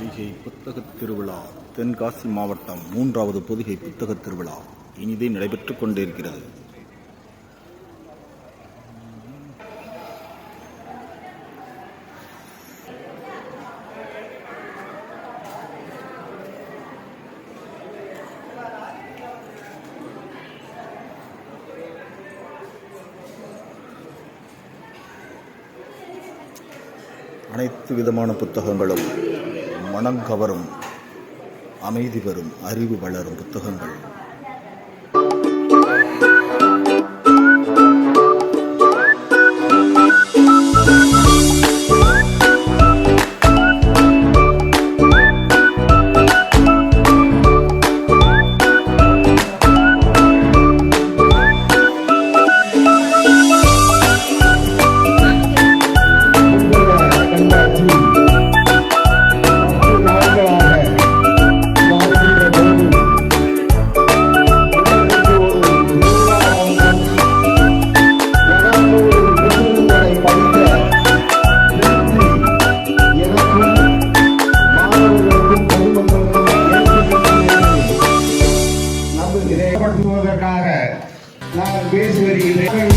பொதிகை புத்தகத் திருவிழா. தென்காசி மாவட்டம் மூன்றாவது பொதிகை புத்தகத் திருவிழா. இனிதே நடைபெற்றுக் கொண்டிருக்கிறது. அனைத்து விதமான புத்தகங்களும் மனம் கவரும் அமைதி பெறும் அறிவு வளரும் புத்தகங்கள். கஷ்டப்படுத்துவதற்காக நான் பேசி வருகிறேன்